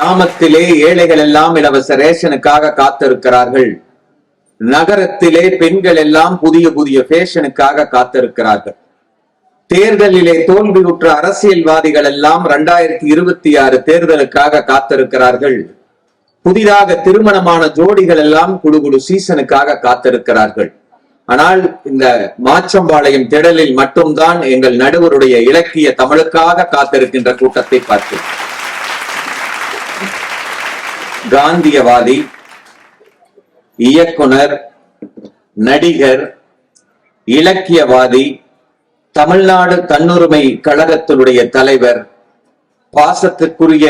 கிராமத்திலே ஏழைகள் எல்லாம் இலவச ரேஷனுக்காக காத்திருக்கிறார்கள். நகரத்திலே பெண்கள் எல்லாம் புதிய புதிய ஃபேஷனுக்காக காத்திருக்கிறார்கள். தேர்தலிலே தோல்வியுற்ற அரசியல்வாதிகள் எல்லாம் இரண்டாயிரத்தி இருபத்தி ஆறு தேர்தலுக்காக காத்திருக்கிறார்கள். புதிதாக திருமணமான ஜோடிகள் எல்லாம் குடுகுடு சீசனுக்காக காத்திருக்கிறார்கள். ஆனால் இந்த மாச்சம்பாளையம் திடலில் மட்டும்தான் எங்கள் நடுவருடைய இலக்கிய தமிழுக்காக காத்திருக்கின்ற கூட்டத்தை பார்த்தேன் காந்தியவாதி இயக்குனர் நடிகர் இலக்கியவாதி தமிழ்நாடு தன்னுரிமை கழகத்தினுடைய தலைவர் பாசத்துக்குரிய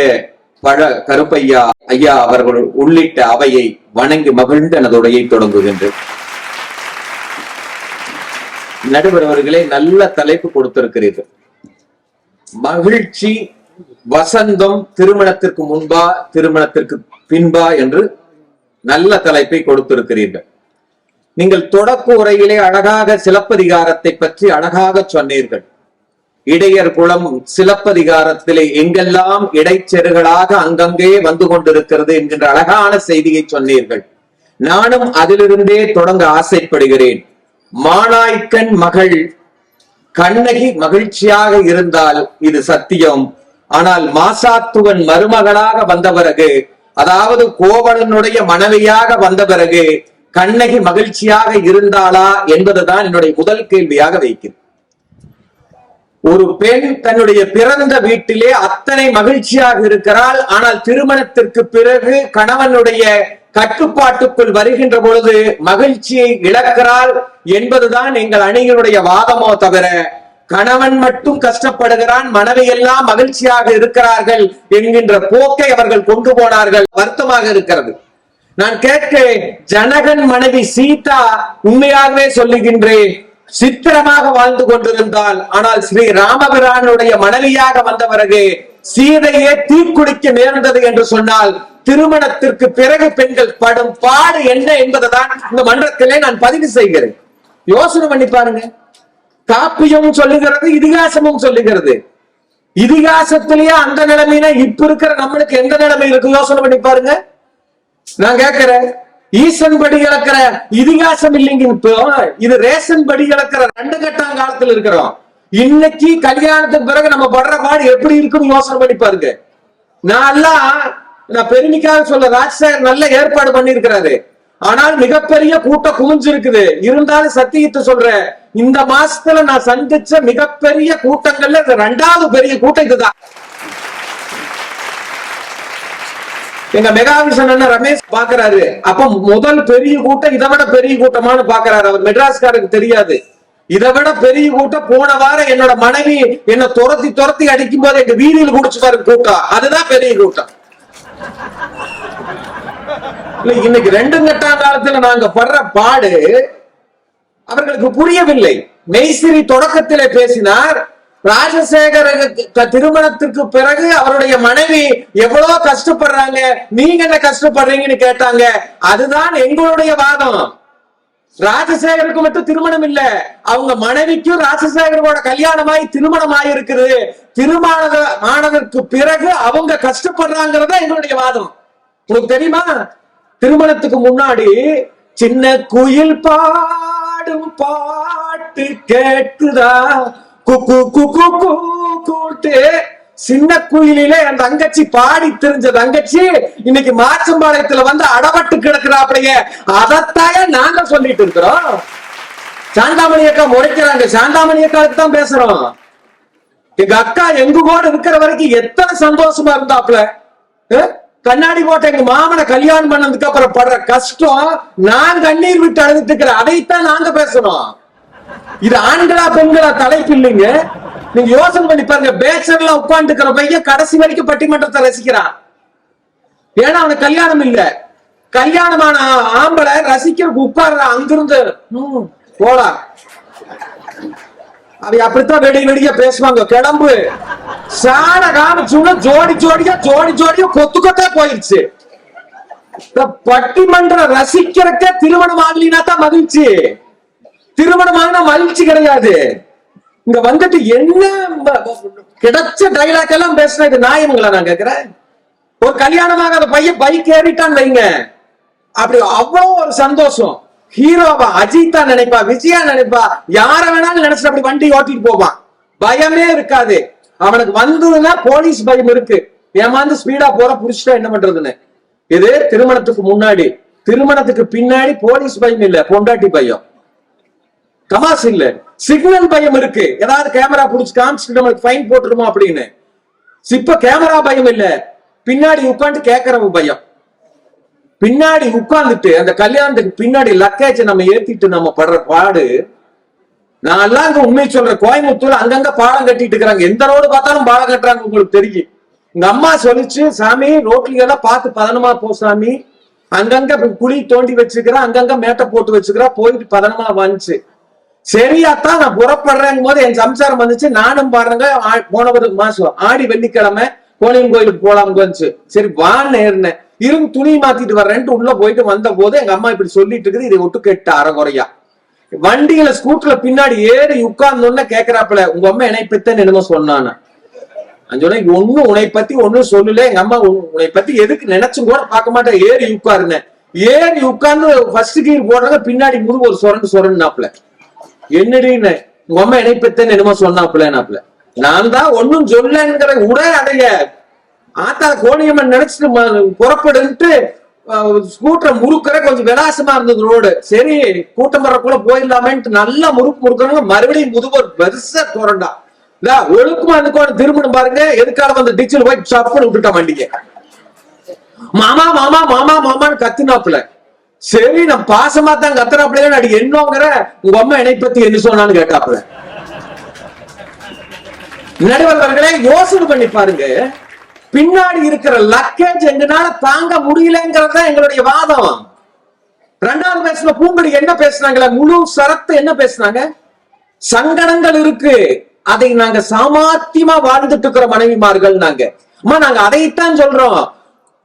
பழ கருப்பையா ஐயா அவர்கள் உள்ளிட்ட அவையை வணங்கி மகிழ்ந்து எனது உரையை தொடங்குகின்றேன். நடுவர் அவர்களே நல்ல தலைப்பு கொடுத்திருக்கிறீர்கள். மகிழ்ச்சி வசந்தம் திருமணத்திற்கு முன்பா திருமணத்திற்கு பின்பா என்று நல்ல தலைப்பை கொடுத்திருக்கிறீர்கள். நீங்கள் தொடக்க உரையிலே அழகாக சிலப்பதிகாரத்தை பற்றி அழகாக சொன்னீர்கள். இடையர் குளம் சிலப்பதிகாரத்திலே எங்கெல்லாம் இடைச்செருகளாக அங்கங்கே வந்து கொண்டிருக்கிறது என்கின்ற அழகான செய்தியை சொன்னீர்கள். நானும் அதிலிருந்தே தொடங்க ஆசைப்படுகிறேன். மானாய்க்கன் மகள் கண்ணகி மகிழ்ச்சியாக இருந்தால் இது சத்தியம். ஆனால் மாசாத்துவன் மருமகளாக வந்த பிறகு அதாவது கோவலனுடைய மனைவியாக வந்த பிறகு கண்ணகி மகிழ்ச்சியாக இருந்தாளா என்பதுதான் என்னுடைய முதல் கேள்வியாக வைக்கிறேன். ஒரு பெண் தன்னுடைய பிறந்த வீட்டிலே அத்தனை மகிழ்ச்சியாக இருக்கிறாள் ஆனால் திருமணத்திற்கு பிறகு கணவனுடைய கட்டுப்பாட்டுக்குள் வருகின்ற பொழுது மகிழ்ச்சியை இழக்கிறாள் என்பதுதான் எங்கள் அணியினுடைய வாதமோ தவிர கணவன் மட்டும் கஷ்டப்படுகிறான் மனைவி எல்லாம் மகிழ்ச்சியாக இருக்கிறார்கள் என்கின்ற போக்கை அவர்கள் கொண்டு போனார்கள் வருத்தமாக இருக்கிறது. நான் கேட்க ஜனகன் மனைவி சீதா உண்மையாகவே சொல்லுகின்றேன் சித்திரமாக வாழ்ந்து கொண்டிருந்தால் ஆனால் ஸ்ரீ ராமபிரானுடைய மனைவியாக வந்த பிறகு சீதையே தீக்குடிக்க நேர்ந்தது என்று சொன்னால் திருமணத்திற்கு பிறகு பெண்கள் படும் பாடு என்ன என்பதுதான் இந்த மன்றத்திலே நான் பதிவு செய்கிறேன். யோசனை பண்ணி பாருங்க. காப்பியமும் சொல்லுகிறது இதிகாசமும் சொல்லுகிறது. இதிகாசத்திலேயே அந்த நிலைமையில இப்ப இருக்கிற நம்மளுக்கு எந்த நிலைமை இருக்கு யோசனை பண்ணி பாருங்க. நான் கேட்கிறேன் ஈசன் படி இழக்கிற இதிகாசம் இல்லைங்க இப்போ. இது ரேஷன் படி இழக்கிற ரெண்டு கட்டம் காலத்துல இருக்கிறோம். இன்னைக்கு கல்யாணத்துக்கு பிறகு நம்ம படுற பாடு எப்படி இருக்குன்னு யோசனை பண்ணி பாருங்க. நான் எல்லாம் நான் பெருமைக்காக சொல்ல ராஜசாயர் நல்ல ஏற்பாடு பண்ணிருக்கிறாரு ஆனால் மிகப்பெரிய கூட்டம் குவிஞ்சிருக்குது. இருந்தாலும் சத்தியத்தை சொல்றேன். இந்த மாசத்துல நான் சந்திச்ச மிகப்பெரிய கூட்டங்கள்ல இந்த ரெண்டாவது பெரிய கூட்டம் இதுதான். எங்க மெகாவிஷன் அண்ணன் ரமேஷ் பாக்குறாரு. அப்ப முதல் பெரிய கூட்டம் இதை விட பெரிய கூட்டமானு பாக்குறாரு. அவர் மெட்ராஸ்காருக்கு தெரியாது. இதை விட பெரிய கூட்டம் போன வாரம் என்னோட மனைவி என்ன துரத்தி துரத்தி அடிக்கும் போது எங்க வீதியில் குடிச்சு பாரு கூட்டம். அதுதான் பெரிய கூட்டம். இல்ல இன்னைக்கு ரெண்டு கட்டாம் காலத்துல நாங்க படுற பாடு அவர்களுக்கு புரியவில்லை. மெய்சிரி தொடக்கத்திலே பேசினார் ராஜசேகர திருமணத்துக்கு பிறகு அவருடைய மனைவி எவ்வளவு கஷ்டப்படுறாங்க நீங்க என்ன கஷ்டப்படுறீங்கன்னு கேட்டாங்க. அதுதான் எங்களுடைய வாதம். ராஜசேகருக்கு மட்டும் திருமணம் இல்ல அவங்க மனைவிக்கும் ராஜசேகரோட கல்யாணமாய் திருமணம் ஆயிருக்குது திருமண ஆனதற்கு பிறகு அவங்க கஷ்டப்படுறாங்கிறத எங்களுடைய வாதம். உங்களுக்கு தெரியுமா? திருமணத்துக்கு முன்னாடி சின்ன குயில் பாடும் பாட்டு கேட்குதா? குக்கு குக்கு கூட்டு. சின்ன குயிலே என் தங்கச்சி பாடி தெரிஞ்ச தங்கச்சி இன்னைக்கு மாச்சம்பாளையத்துல வந்து அடபட்டு கிடக்குறாப்படைய அதத்தாய நாங்க சொல்லிட்டு இருக்கிறோம். சாந்தாமணி அக்கா முறைக்கிறாங்க. சாந்தாமணி அக்காவுக்கு தான் பேசுறோம். எங்க அக்கா எங்க கூட இருக்கிற வரைக்கும் எத்தனை சந்தோஷமா இருந்தாப்ல? அஹ்? கண்ணாடி போட்ட எங்க மாமனை கல்யாணம் பண்ணதுக்கு அப்புறம் படுற கஷ்டம் நான் கண்ணீர் விட்டு அழுதுட்டு இருக்கிறேன் அதைத்தான் நாங்க பேசணும். இது ஆண்களா பெண்களா தலைப்பு இல்லைங்க. நீங்க யோசனை பண்ணி பாருங்க. பேச்சர்ல உட்கார்ந்து இருக்கிற பையன் கடைசி வரைக்கும் பட்டிமன்றத்தை ரசிக்கிறான். ஏன்னா அவனுக்கு கல்யாணம் இல்ல. கல்யாணமான ஆம்பளை ரசிக்க உட்கார்ற. அங்கிருந்து ம், போடா. அவ அப்படித்தான் வெடி வெடியா பேசுவாங்க. கிளம்பு. சாண காமிச்சுன்னு ஜோடி ஜோடியா ஜோடி ஜோடியா கொத்து கொத்தா போயிருச்சு. இந்த பட்டிமன்றம் ரசிக்கிறக்கே திருமணம் ஆகலினா தான் மகிழ்ச்சி. திருமணம் ஆகினா மகிழ்ச்சி கிடையாது. இங்க வந்துட்டு என்ன கிடைச்ச டைலாக் எல்லாம் பேசுனா இது நியாயங்களா நான் கேக்குறேன் ஒரு கல்யாணமாகாத பையன் பைக் ஏறிட்டான்னு வைங்க. அப்படி அவ்வளவு ஒரு சந்தோஷம். ஹீரோவா அஜித்தா நினைப்பா விஜயா நினைப்பா யார வேணாலும் நினைச்சு அப்படி வண்டி ஓட்டிட்டு போவான் பயமே இருக்காது. அவனுக்கு வந்ததுன்னா போலீஸ் பயம் இருக்கு. ஏமாந்து ஸ்பீடா போற புடிச்சிட்டா என்ன பண்றதுன்னு? இது திருமணத்துக்கு முன்னாடி. திருமணத்துக்கு பின்னாடி போலீஸ் பயம் இல்ல பொண்டாட்டி பயம். தமாஸ் இல்ல. சிக்னல் பயம் இருக்கு. ஏதாவது கேமரா புடிச்சு காமிச்சிட்டு நம்மளுக்கு ஃபைன் போட்டுருமோ அப்படின்னு. இப்ப கேமரா பயம் இல்ல. பின்னாடி உட்காந்து கேட்கறவங்க பயம். பின்னாடி உட்கார்ந்துட்டு அந்த கல்யாணத்துக்கு பின்னாடி லக்கேஜ் நம்ம ஏத்திட்டு நம்ம படுற பாடு நான் எல்லாம் அங்க உண்மை சொல்றேன். கோயம்புத்தூர் அங்கங்க பாலம் கட்டிட்டு இருக்கிறாங்க. எந்த ரோடு பார்த்தாலும் பாலம் கட்டுறாங்க உங்களுக்கு தெரியும். எங்க அம்மா சொல்லிச்சு சாமி ரோட்ல எல்லாம் பார்த்து பதனமா போ சாமி. அங்கங்க குழி தோண்டி வச்சுக்கிறா அங்கங்க மேட்டை போட்டு வச்சுக்கிறா போயிட்டு பதனமா வந்துச்சு. சரியாத்தான் நான் புறப்படுறேங்கும் போது என் சம்சாரம் வந்துச்சு. நானும் பாருங்க போன ஒரு மாசம் ஆடி வெள்ளிக்கிழமை கோலியம் கோயிலுக்கு போலாம் வந்துச்சு. சரி வான்னு ஏறினேன். இருந்து துணி மாத்திட்டு வர்றேன்ட்டு உள்ள போயிட்டு வந்த போது எங்க அம்மா இப்படி சொல்லிட்டு இருக்குது இதை ஒட்டு கேட்டு அறகுறையா. வண்டியில ஸ்கூட்டர்ல பின்னாடி ஏறி உட்கார்ந்தோன்னு கேக்குறாப்புல உங்க அம்மா என்னை பித்தன்னு என்னமோ சொன்னான்னு நான் சொன்னேன் ஒண்ணும் உன்னை பத்தி ஒண்ணும் சொல்லல எங்க அம்மா உன்- உன்னை பத்தி எதுக்கு நினைச்சும் கூட பார்க்க மாட்டேன் ஏறி உட்காருனேன். ஏறி உட்கார்ந்து ஃபர்ஸ்ட் கீர் போடுறத பின்னாடி முதுகு ஒரு சொரண்டு சொரண்டுனாப்புல. என்னடின்னு உங்க அம்மா என்னை பித்தன்னு என்னமோ சொன்னாப்புலனாப்புல. நான் தான் ஒன்னும் சொல்லங்கிற உடை அடைய ஆத்தா கோணியம்மன் நினைச்சிட்டு புறப்படுன்ட்டு ஸ்கூட்டரை முறுக்கிற கொஞ்சம் விலாசமா இருந்தது ரோடு சரி கூட்டம் வர்றக்குள்ள போயிடலாமேன்ட்டு நல்லா முறுக்கு முறுக்கணும் மறுபடியும் முதுகு பெருசா குரண்டா இல்ல ஒழுக்கமா அதுக்கு திரும்பணும் பாருங்க. எதுக்காக வந்து டிச்சில் போய் சப்புன்னு விட்டுட்டா வண்டிக்கு மாமா மாமா மாமா மாமான்னு கத்துனாப்புல. சரி நான் பாசமா தான் கத்துறாப்புல அடி என்னங்கிற உங்க அம்மா என்னை பத்தி என்ன சொன்னான்னு கேட்டாப்புல. நடுவர்களே யோசனை பண்ணி பாருங்க. பின்னாடி இருக்கிற லக்கேஜ் எங்கனால தாங்க முடியலங்கிறது தான் எங்களுடைய வாதம். ரெண்டாவது பேசின பூங்கடி என்ன பேசினாங்களே? முழு சரத்து என்ன பேசுனாங்க? சங்கடங்கள் இருக்கு. அதை நாங்க சாமாத்தியமா வாழ்ந்துட்டு இருக்கிற மனைவிமார்கள் நாங்க. அம்மா நாங்க அதைத்தான் சொல்றோம்.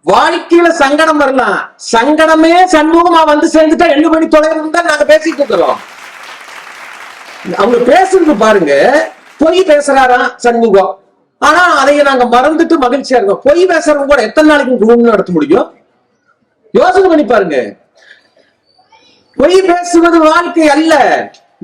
வாழ்க்கையில சங்கடம் வரலாம். சங்கடமே சண்முகமா வந்து சேர்ந்துட்டா எள்ளு மணி தொலைவு தான் நாங்க பேசிட்டு இருக்கிறோம். அவங்க பேசுறது பாருங்க. பொய் பேசுறாராம் சண்முகம். ஆனா அதை நாங்க மறந்துட்டு மகிழ்ச்சியா இருக்கோம் பொய் பேசுறவங்க கூட எத்தனை நாளைக்கு குடும்பம் நடத்த முடியும்? யோசனை பண்ணி பாருங்க. பொய் பேசுவது வாழ்க்கை அல்ல.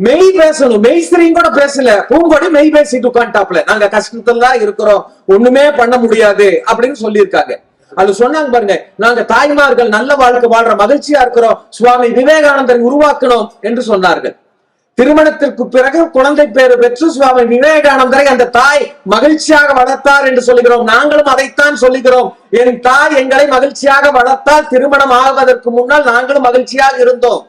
மெய் பேசணும். மெய்ஸ்திரியும் கூட பேசல. பூங்கோடி மெய் பேசிட்டு உட்காந்துட்டாப்ல நாங்க கஷ்டத்துல தான் இருக்கிறோம். ஒண்ணுமே பண்ண முடியாது அப்படின்னு சொல்லியிருக்காங்க. அது சொன்னாங்க பாருங்க நாங்க தாய்மார்கள் நல்ல வாழ்க்கை வாழ்ற மகிழ்ச்சியா இருக்கிறோம். சுவாமி விவேகானந்தரை உருவாக்கணும் என்று சொன்னார்கள். திருமணத்திற்கு பிறகு குழந்தை பேரு பெற்று சுவாமி விவேகானந்தரை அந்த தாய் மகிழ்ச்சியாக வளர்த்தார் என்று சொல்லுகிறோம். நாங்களும் அதைத்தான் சொல்லுகிறோம். என் தாய் எங்களை மகிழ்ச்சியாக வளர்த்தால் திருமணம் ஆவதற்கு முன்னால் நாங்களும் மகிழ்ச்சியாக இருந்தோம்.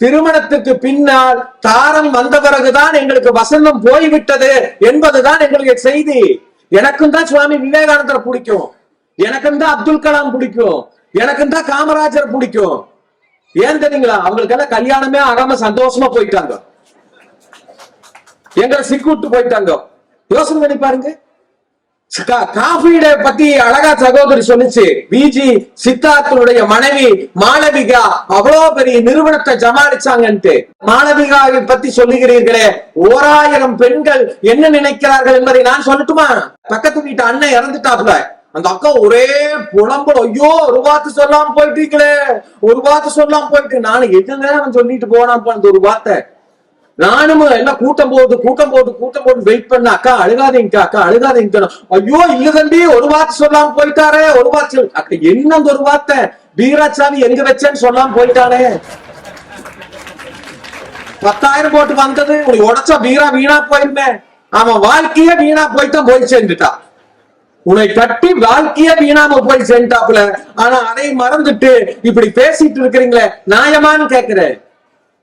திருமணத்துக்கு பின்னால் தாரம் வந்த பிறகுதான் எங்களுக்கு வசந்தம் போய்விட்டது என்பதுதான் எங்களுக்கு செய்தி. எனக்கும் தான் சுவாமி விவேகானந்தரை பிடிக்கும். எனக்கும் தான் அப்துல் கலாம் பிடிக்கும். எனக்கும் தான் காமராஜர் பிடிக்கும். ஏன் தெரியுங்களா? அவங்களுக்கெல்லாம் கல்யாணமே ஆகாம சந்தோஷமா போயிட்டாங்க. எங்களை சிக்கூட்டு போயிட்டாங்க. யோசனை பண்ணி பாருங்க. கா- பத்தி அழகா சகோதரி சொல்லுச்சு பிஜி சித்தார்த்தனுடைய மனைவி மாளவிகா அவ்வளவு பெரிய நிறுவனத்தை ஜமாளிச்சாங்கன்ட்டு மாளவிகாவை பத்தி சொல்லுகிறீர்களே ஓராயிரம் பெண்கள் என்ன நினைக்கிறார்கள் என்பதை நான் சொல்லட்டுமா? பக்கத்து வீட்டு அண்ணன் இறந்துட்டாப்ல அந்த அக்கா ஒரே புலம்பல் ஐயோ ஒரு வார்த்தை சொல்லாம போயிட்டீங்களே. ஒரு வார்த்தை சொல்லாம போயிட்டு நானும் எது நேரம் சொல்லிட்டு போனான் அந்த ஒரு வார்த்தை. நானும் எல்லாம் கூட்டம் போகுது கூட்டம் போகுது கூட்டம் போட்டு வெயிட் பண்ண அக்கா அழுகாதீங்க அக்கா அழுகாதீங்க ஐயோ இல்ல தம்பி ஒரு வார்த்தை சொல்லாம போயிட்டாரே ஒரு வார்த்தை சொல்லு. அக்கா என்ன அந்த ஒரு வார்த்தை? வீராசாமி எங்க வச்சேன்னு சொல்லாம போயிட்டானே பத்தாயிரம் போட்டு வந்தது உனக்கு உடைச்சா வீரா வீணா போயிருமே. அவன் வாழ்க்கையே வீணா போயிட்டான் போய் சேர்ந்துட்டான் உன்னை கட்டி வாழ்க்கையே வீணாம போய் சேர்ந்துட்டாப்புல. ஆனா அதை மறந்துட்டு இப்படி பேசிட்டு இருக்கிறீங்களே நியாயமான்னு கேக்குறேன்.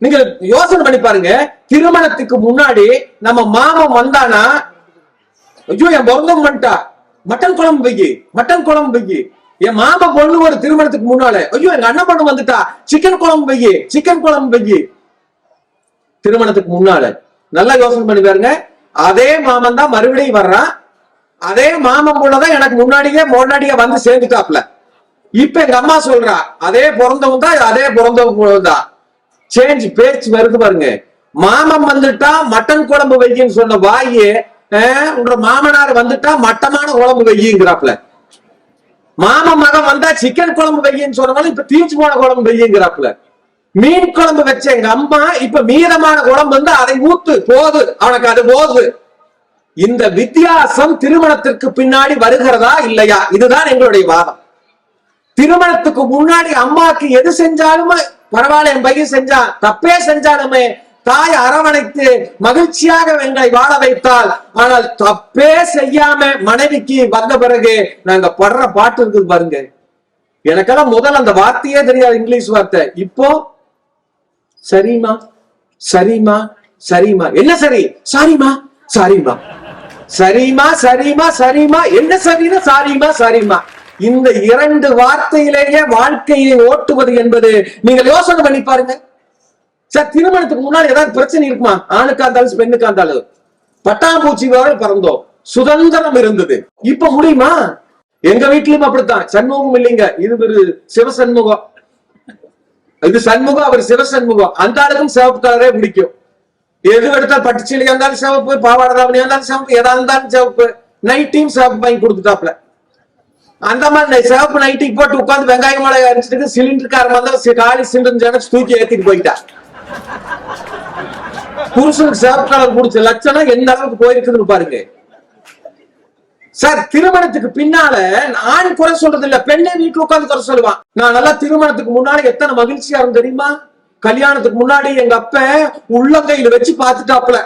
நீங்க யோசனை பண்ணி பாருங்க. திருமணத்துக்கு முன்னாடி நம்ம மாமன் வந்தானா? ஐயோ என் பிறந்தவங்க வந்துட்டா. மட்டன் குழம்பு வைக்கி மட்டன் குழம்பு வைக்கி. என் மாமன் பொண்ணு ஒரு திருமணத்துக்கு முன்னாலே. ஐயோ எங்க அண்ணன் பொண்ணு வந்துட்டா. சிக்கன் குழம்பு வைக்கி சிக்கன் குழம்பு வைக்கி. திருமணத்துக்கு முன்னால. நல்லா யோசனை பண்ணி பாருங்க. அதே மாமன் தான் மறுபடியும் வர்றான். அதே மாமன் தான் எனக்கு முன்னாடியே முன்னாடியே வந்து சேர்ந்துட்டாப்ல. இப்ப எங்க அம்மா சொல்றா அதே பிறந்தவன் தான் அதே பிறந்தவன் தான். சேஞ்ச் பேச்சு வருது பாருங்க. மாமன் வந்துட்டா மட்டன் குழம்பு வையின்னு சொன்ன வாயே ஆஹ், மாமனார் வந்துட்டா மட்டமான குழம்பு வையுங்கிறாப்ல மாமன் மகன் வந்தா சிக்கன் குழம்பு வையின்னு சொன்னாலும் இப்ப தீச்சு போன குழம்பு வையுங்கிறாப்புல. மீன் குழம்பு வச்ச எங்க அம்மா இப்ப மீதமான குழம்பு வந்து அதை ஊத்து போது அவனுக்கு அது போது. இந்த வித்தியாசம் திருமணத்திற்கு பின்னாடி வருகிறதா இல்லையா? இதுதான் எங்களுடைய வாதம். திருமணத்துக்கு முன்னாடி அம்மாக்கு எது செஞ்சாலும் பரவாயில்ல என் பையன் செஞ்சான் தப்பே செஞ்சாலுமே தாய் அரவணைத்து மகிழ்ச்சியாக எங்களை வாழ வைத்தால் ஆனால் தப்பே செய்யாம மனைவிக்கு வந்த பிறகு நாங்க படுற பாட்டு இருக்குது பாருங்க. எனக்கெல்லாம் முதல் அந்த வார்த்தையே தெரியாது இங்கிலீஷ் வார்த்தை. இப்போ சரிம்மா சரிம்மா சரிம்மா. என்ன சரி? சாரிம்மா சாரிம்மா. சரிம்மா சரிம்மா சரிம்மா. என்ன சரின்னு சாரிம்மா சாரிமா இந்த இரண்டு வார்த்தையிலேயே வாழ்க்கையை ஓட்டுவது என்பது நீங்கள் யோசனை பண்ணி பாருங்க. சார் திருமணத்துக்கு முன்னாடி ஏதாவது பிரச்சனை இருக்குமா? ஆணுக்கா இருந்தாலும் பெண்ணுக்கா இருந்தாலும். பட்டாம்பூச்சி வரை பறந்தோம். சுதந்திரம் இருந்தது. இப்ப முடியுமா? எங்க வீட்லயும் அப்படித்தான். சண்முகம் இல்லைங்க. இது ஒரு சிவசண்முகம். இது சண்முகம் அவர் சிவசண்முகம். அந்த அளவுக்கும் சிவப்பு கலரே பிடிக்கும். எது எடுத்தா பட்டுச்சீலையா இருந்தாலும் சிவப்பு பாவாடராமணியா இருந்தாலும் சிவப்பு எதா இருந்தாலும் சிவப்பு. நைட்டையும் சிவப்பு வாங்கி கொடுத்துட்டாப்ல அந்த மாதிரி சிவப்பு நைட்டிக்கு போட்டு உட்காந்து வெங்காய மிளகாய் அரைச்சிட்டு சிலிண்டர் வந்து காலி சிலிண்டர் ஜனச்சு தூக்கி ஏத்திட்டு போயிட்டா. புருஷனுக்கு சிவப்பு கலர் பிடிச்ச லட்சணம் எந்த அளவுக்கு போயிருக்குதுன்னு பாருங்க. சார் திருமணத்துக்கு பின்னால ஆண் குறை சொல்றது இல்ல பெண்ணே வீட்டுல உட்கார்ந்து குறை சொல்லுவான். நான் நல்லா திருமணத்துக்கு முன்னாடி எத்தனை மகிழ்ச்சியா இருக்கும் தெரியுமா? கல்யாணத்துக்கு முன்னாடி எங்க அப்ப உள்ளங்கையில வச்சு பாத்துட்டாப்ல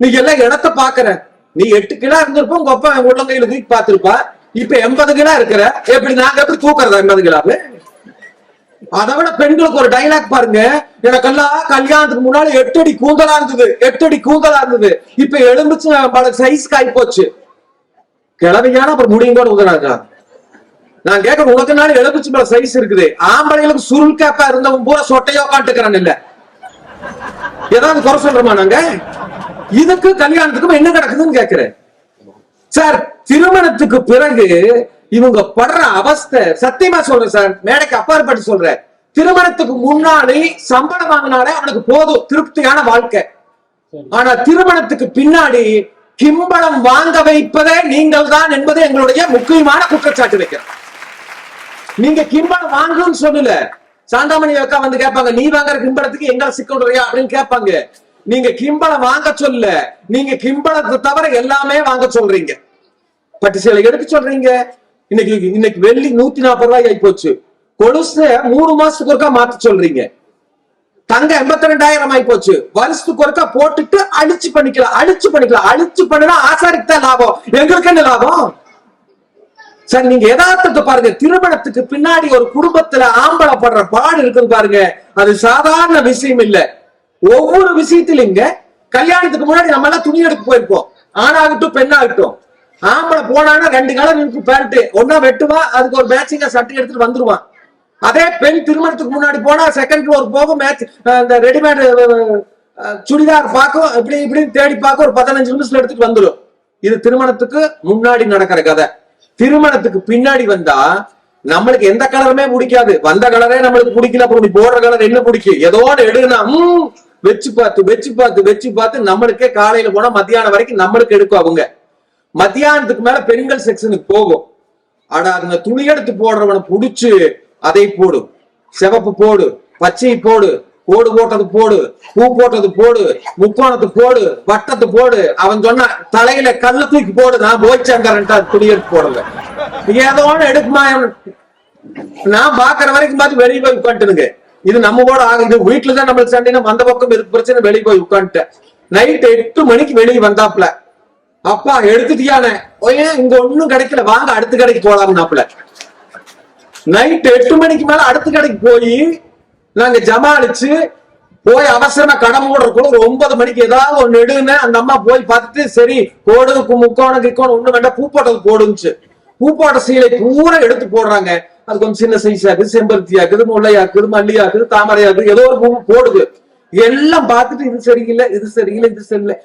நீ எல்லாம் இடத்த பாக்குற நீ எட்டு கிலோ இருந்திருப்ப உங்க அப்பா உள்ளங்கையில தூக்கி பாத்துருப்பா இப்ப எண்பது கிலோ இருக்கிற எப்படி நாங்க எப்படி தூக்குறதா எண்பது கிலோவு அதை விட பெண்களுக்கு ஒரு டைலாக் பாருங்க. எனக்கெல்லாம் கல்யாணத்துக்கு முன்னாடி எட்டு அடி கூந்தலா இருந்தது. எட்டு அடி கூந்தலா இருந்தது. இப்ப எலும்பிச்சு சைஸ் காய் போச்சு கிளவியான அப்புறம் முடியும் கூட உதறாங்க நான் கேட்க உனக்கு நாள் எலும்பிச்சு பல சைஸ் இருக்குது. ஆம்பளைகளுக்கு சுருள் கேப்பா இருந்தவன் பூரா சொட்டையோ காட்டுக்கிறான் இல்ல. ஏதாவது குறை சொல்றோமா நாங்க? இதுக்கு கல்யாணத்துக்கும் என்ன கிடக்குதுன்னு கேக்குறேன் சார் திருமணத்துக்கு பிறகு இவங்க படுற அவஸ்தை சத்தியமா சொல்றேன் சார் மேடைக்கு அப்பாற்பட்டு சொல்றேன். திருமணத்துக்கு முன்னாடி சம்பளம் வாங்கினாலே அவனுக்கு போதும் திருப்தியான வாழ்க்கை. ஆனா திருமணத்துக்கு பின்னாடி கிம்பளம் வாங்க வைப்பதே நீங்கள் தான் என்பது எங்களுடைய முக்கியமான குற்றச்சாட்டு வைக்கிறோம். நீங்க கிம்பளம் வாங்குன்னு சொல்லல. சாந்தாமணி அக்கா வந்து கேட்பாங்க நீ வாங்குற கிம்பளத்துக்கு எங்க சிக்கல்றியா அப்படின்னு கேட்பாங்க. நீங்க கிம்பளம் வாங்க சொல்ல நீங்க கிம்பளத்தை தவிர எல்லாமே வாங்க சொல்றீங்க. பட்டு சேலை எடுக்க சொல்றீங்க? இன்னைக்கு இன்னைக்கு வெள்ளி நூத்தி நாற்பது ரூபாய் ஆகி போச்சு. கொலுசு மூணு மாசத்துக்கு ஒருக்கா மாத்த சொல்றீங்க. தங்க எண்பத்தி ரெண்டாயிரம் ஆகி போச்சு. வருஷத்துக்கு ஒருக்கா போட்டுட்டு அழிச்சு பண்ணிக்கலாம் அழிச்சு பண்ணிக்கலாம். அழிச்சு பண்ணினா ஆசாரிக்கு தான் லாபம். எங்களுக்கு என்ன லாபம்? சார் நீங்க யதார்த்தத்தை பாருங்க. திருமணத்துக்கு பின்னாடி ஒரு குடும்பத்துல ஆம்பளை படுற பாடு இருக்குது பாருங்க. அது சாதாரண விஷயம் இல்லை. ஒவ்வொரு விஷயத்திலுங்க கல்யாணத்துக்கு முன்னாடி நம்ம எல்லாம் துணி எடுக்க போயிருப்போம். ஆணாகட்டும் பெண்ணாகட்டும். ஆம்பளை போனான்னா ரெண்டு கலர் இருக்கு பேண்ட் ஒன்னா வெட்டுவா அதுக்கு ஒரு மேட்சிங்கா சட்டை எடுத்துட்டு வந்துருவான். அதே பெண் திருமணத்துக்கு முன்னாடி போனா செகண்ட் ஃப்ளோர் போகும் மேட்ச் இந்த ரெடிமேடு சுடிதார் பார்க்கும் இப்படி இப்படி தேடி பார்க்க ஒரு பதினஞ்சு நிமிஷத்துல எடுத்துட்டு வந்துடும் இது திருமணத்துக்கு முன்னாடி நடக்கிற கதை. திருமணத்துக்கு பின்னாடி வந்தா நம்மளுக்கு எந்த கலருமே பிடிக்காது. வந்த கலரே நம்மளுக்கு பிடிக்கல அப்புறம் நீ போடுற கலர் என்ன பிடிக்கும்? ஏதோ எடுனா வச்சு பார்த்து வச்சு பார்த்து வச்சு பார்த்து நம்மளுக்கே காலையில போனா மத்தியானம் வரைக்கும் நம்மளுக்கு எடுக்கும் அவங்க. மத்தியானத்துக்கு மேல பெண்கள் செக்ஷனுக்கு போகும். ஆனா அந்த துணி எடுத்து போடுறவனை புடிச்சு அதை போடு. சிவப்பு போடு பச்சை போடு கோடு போட்டது போடு பூ போட்டது போடு முக்கோணத்து போடு வட்டத்து போடு. அவன் சொன்ன தலையில கல்ல தூக்கி போடு நான் போய்ச்சங்கரன்ட்டா துணி எடுத்து போடல. ஏதோ ஒண்ணு எடுக்குமா? நான் பாக்குற வரைக்கும் பார்த்து வெளியே போய் உட்காந்துனுங்க இது நம்ம கூட ஆகுது வீட்டுல தான் நம்மளுக்கு சண்டைனா அந்த பக்கம் இருக்கு பிரச்சனை வெளியே போய் உட்காந்துட்டேன் நைட் எட்டு மணிக்கு வெளியே வந்தாப்ல அப்பா எடுத்துட்டியானே? ஏன் இங்க ஒண்ணும் கிடைக்கல? வாங்க அடுத்த கடைக்கு போலாம்னாப்ல நைட் எட்டு மணிக்கு மேல அடுத்த கடைக்கு போய் நாங்க ஜமாளிச்சு போய் அவசரமா கடன் மூடுறதுக்குள்ள ஒரு ஒன்பது மணிக்கு ஏதாவது ஒண்ணு எடுன்னு அந்த அம்மா போய் பார்த்துட்டு சரி கோடு முக்கோணம் கிக்கோணம் ஒண்ணு வேண்டாம் பூ போட்டது போடுச்சு பூ போட்ட சீலை பூரா எடுத்து போடுறாங்க. அது கொஞ்சம் சின்ன சைஸ் ஆகுது செம்பருத்தி ஆக்குது முல்லை ஆக்குது மல்லி ஆக்குது தாமரை ஏதோ ஒரு பூ போடுது. எல்லாம் பார்த்துட்டு இது சரியில்லை இது சரியில்லை இது சரியில்லை.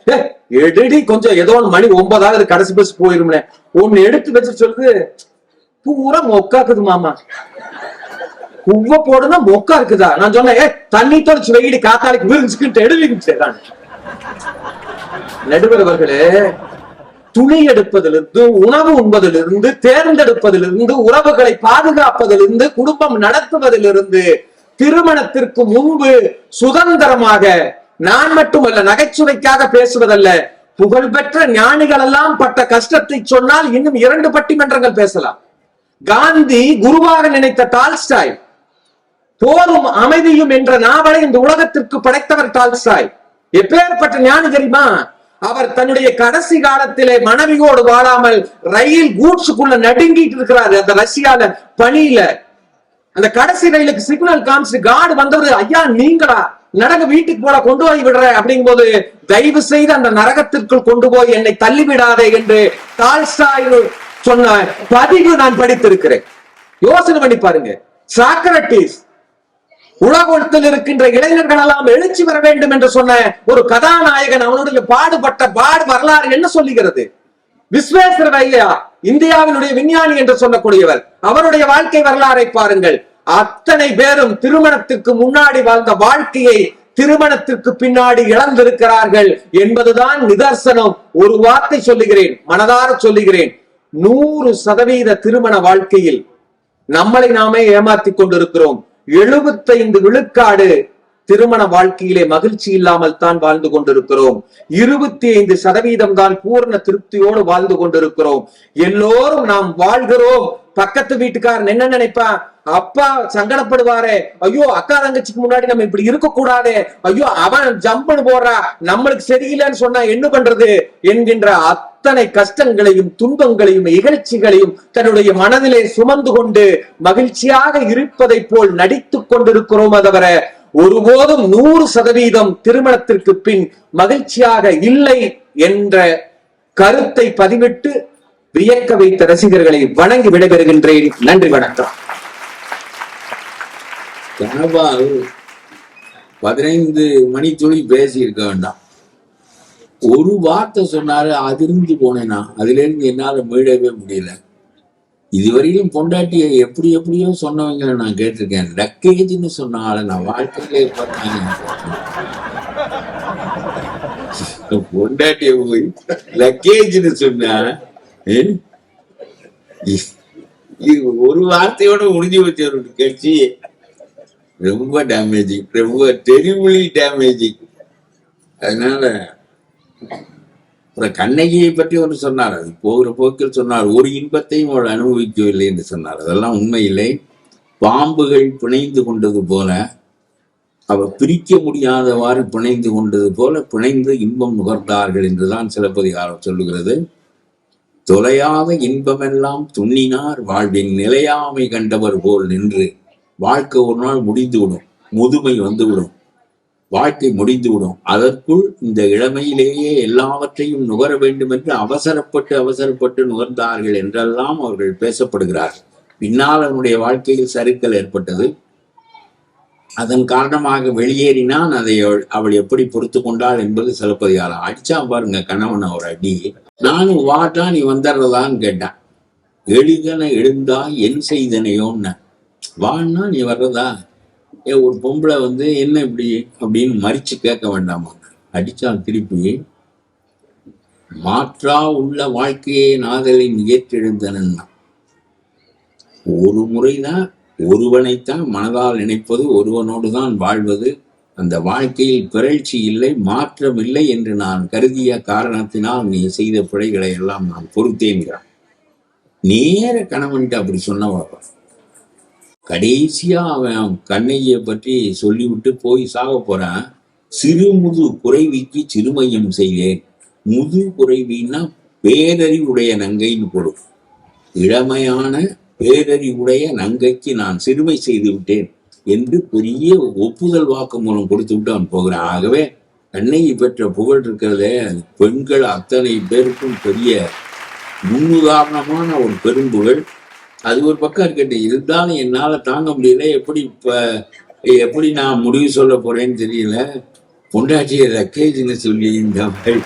எடுடி கொஞ்சம் ஏதோ ஒன்று மணி ஒன்பதாவது கடைசி பஸ் போயிருமே ஒன்னு எடுத்து வச்சு சொல்லுது பூரா மொக்காக்குது மாமா. உவ்வ போடுனா மொக்கா இருக்குதா நான் சொன்னேன் ஏ தண்ணி தொடச்சு வெயிடி காத்தாளிக்கு விரிஞ்சுக்கிட்டு எடுவிங்க நடுவர் அவர்களே துணி எடுப்பதிலிருந்து உணவு உண்பதிலிருந்து தேர்ந்தெடுப்பதிலிருந்து உறவுகளை பாதுகாப்பதிலிருந்து குடும்பம் நடத்துவதிலிருந்து திருமணத்திற்கு முன்பு சுதந்திரமாக நான் மட்டுமல்ல நகைச்சுவைக்காக பேசுவதல்ல புகழ்பெற்ற ஞானிகள் எல்லாம் பட்ட கஷ்டத்தை சொன்னால் இன்னும் இரண்டு பட்டிமன்றங்கள் பேசலாம். காந்தி குருவாக நினைத்த டால்ஸ்டாய் போரும் அமைதியும் என்ற நாவலை இந்த உலகத்திற்கு படைத்தவர் டால்ஸ்டாய். எப்பேற்பட்ட ஞானி தெரியுமா? அவர் தன்னுடைய கடைசி காலத்திலே மனைவியோடு வாழாமல் ரயில் கூட்ஸுக்குள்ள நடுங்கிட்டு இருக்கிறாரு. அந்த ரஷ்யால பணியில. அந்த கடைசி ரயிலுக்கு சிக்னல் காமிச்சு கார்டு வந்தவர் ஐயா நீங்களா நடங்க வீட்டுக்கு போல கொண்டு போய் விடுற. அப்படிங்கும் போது தயவு செய்து அந்த நரகத்திற்குள் கொண்டு போய் என்னை தள்ளி விடாதே என்று டால்ஸ்டாய் சொன்ன பதிவு நான் படித்திருக்கிறேன். யோசனை பண்ணி பாருங்க. சாக்ரட்டிஸ் உலகத்தில் இருக்கின்ற இளைஞர்கள் எல்லாம் எழுச்சி வர வேண்டும் என்று சொன்ன ஒரு கதாநாயகன் அவனுடைய பாடுபட்ட பாடு வரலாறு என்ன சொல்லுகிறது? விஸ்வேஸ்வரய்யா இந்தியாவினுடைய விஞ்ஞானி என்று சொல்லக்கூடியவர் அவருடைய வாழ்க்கை வரலாறை பாருங்கள். அத்தனை பேரும் திருமணத்துக்கு முன்னாடி வாழ்ந்த வாழ்க்கையை திருமணத்திற்கு பின்னாடி இழந்திருக்கிறார்கள் என்பதுதான் நிதர்சனம். ஒரு வார்த்தை சொல்லுகிறேன் மனதார சொல்லுகிறேன். நூறு சதவீத திருமண வாழ்க்கையில் நம்மளை நாமே ஏமாத்தி கொண்டிருக்கிறோம். எழுபத்தைந்து விழுக்காடு திருமண வாழ்க்கையிலே மகிழ்ச்சி இல்லாமல் தான் வாழ்ந்து கொண்டிருக்கிறோம். இருபத்தி ஐந்து சதவீதம் தான் பூர்ண திருப்தியோடு வாழ்ந்து கொண்டிருக்கிறோம். எல்லோரும் நாம் வாழ்கிறோம். பக்கத்து வீட்டுக்காரன் என்ன நினைப்பான் அப்பா சங்கடப்படுவாரே. ஐயோ அக்கா தங்கச்சிக்கு முன்னாடி நம்ம இப்படி இருக்க கூடாதே ஐயோ அவன் ஜம்புன்னு போடுறா. நம்மளுக்கு சரியில்லைன்னு சொன்னா என்ன பண்றது? என்கின்ற அத்தனை கஷ்டங்களையும் துன்பங்களையும் இகழ்ச்சிகளையும் தன்னுடைய மனதிலே சுமந்து கொண்டு மகிழ்ச்சியாக இருப்பதை போல் நடித்துக் கொண்டிருக்கிறோம் தவிர ஒருபோதும் நூறு சதவீதம் திருமணத்திற்கு பின் மகிழ்ச்சியாக இல்லை என்ற கருத்தை பதிவிட்டு வியக்க வைத்த ரசிகர்களை வணங்கி விடைபெறுகின்றேன். நன்றி வணக்கம். பதினைந்து மணி துளி பேசி இருக்க வேண்டாம். ஒரு வார்த்தை சொன்னாரு அதிர்ந்து போனேனா? அதுல இருந்து என்னால மீளவே முடியல. இதுவரையிலும் பொண்டாட்டியை எப்படி எப்படியோ சொன்னவங்களை நான் கேட்டிருக்கேன். லக்கேஜ்னு சொன்ன ஆளை நான் வாழ்க்கையிலே பார்த்தாங்க பொண்டாட்டிய போய் லக்கேஜ்னு சொன்னா இது ஒரு வார்த்தையோட முடிஞ்சு வச்ச ஒரு கட்சி. ரொம்ப டேமேஜிங் ரொம்ப டெரிபிளி டேமேஜிங் அதனால அப்புறம் கண்ணகியை பற்றி ஒன்று சொன்னார். அது போகிற போக்கில் சொன்னார் ஒரு இன்பத்தையும் அவள் அனுபவிக்கவில்லை என்று சொன்னார். அதெல்லாம் உண்மையில்லை பாம்புகள் பிணைந்து கொண்டது போல அவ பிரிக்க முடியாதவாறு பிணைந்து கொண்டது போல பிணைந்து இன்பம் நுகர்ந்தார்கள் என்றுதான் சிலப்பதிகாரம் சொல்லுகிறது. தொலையாத இன்பமெல்லாம் துண்ணினார் வாழ்வின் நிலையாமை கண்டவர் போல் நின்று வாழ்க்கை ஒரு நாள் முடிந்துவிடும் முதுமை வந்துவிடும். வாழ்க்கை முடிந்துவிடும். அதற்குள் இந்த இளமையிலேயே எல்லாவற்றையும் நுகர வேண்டும் என்று அவசரப்பட்டு அவசரப்பட்டு நுகர்ந்தார்கள் என்றெல்லாம் அவர்கள் பேசப்படுகிறார்கள். பின்னால் அவனுடைய வாழ்க்கையில் சறுக்கல் ஏற்பட்டது. அதன் காரணமாக வெளியேறினான். அதை அவள் அவள் எப்படி பொறுத்து கொண்டாள் என்பது சிலப்பதிகாரம். அடிச்சா பாருங்க கணவன் அவர் அடி. நானும் வாட்டா நீ வந்துடுறதான்னு கேட்டான். எழுதன எழுந்தா என் செய்தனையோன்னு. வான்னா நீ வர்றதா? ஏ ஒரு பொம்பளை வந்து என்ன இப்படி அப்படின்னு மறிச்சு கேட்க வேண்டாமா? அடிச்சான் திருப்பி. மாற்றா உள்ள வாழ்க்கையை நாதலின் ஏற்றெழுந்தனன். ஒரு முறைதான் ஒருவனைத்தான் மனதால் நினைப்பது ஒருவனோடு தான் வாழ்வது. அந்த வாழ்க்கையில் பிறழ்ச்சி இல்லை மாற்றம் இல்லை என்று நான் கருதிய காரணத்தினால் நீ செய்த பிழைகளை எல்லாம் நான் பொறுத்தேங்கிறான் நேர கணவன்ட்டு அப்படி சொன்னவா கடைசியா அவன் கண்ணையை பற்றி சொல்லிவிட்டு போய் சாக போறான். சிறுமுது குறைவிக்கு சிறுமையும் செய்வேன். முது குறைவின்னா பேரறிவுடைய நங்கைன்னு பொருள். இளமையான பேரறிவுடைய நங்கைக்கு நான் சிறுமை செய்து விட்டேன் என்று பெரிய ஒப்புதல் வாக்கு மூலம் கொடுத்து விட்டு அவன் போகிறான். ஆகவே கண்ணையை பெற்ற புகழ் இருக்கிறதே பெண்கள் அத்தனை பேருக்கும் பெரிய முன்னுதாரணமான ஒரு பெரும்புகழ். அது ஒரு பக்கம் இருக்கட்டும். இருந்தாலும் என்னால தாங்க முடியல. எப்படி இப்ப எப்படி நான் முடிவு சொல்ல போறேன்னு தெரியல. பொண்டாட்சியை லக்கேஜ்னு சொல்லி இந்த மாதிரி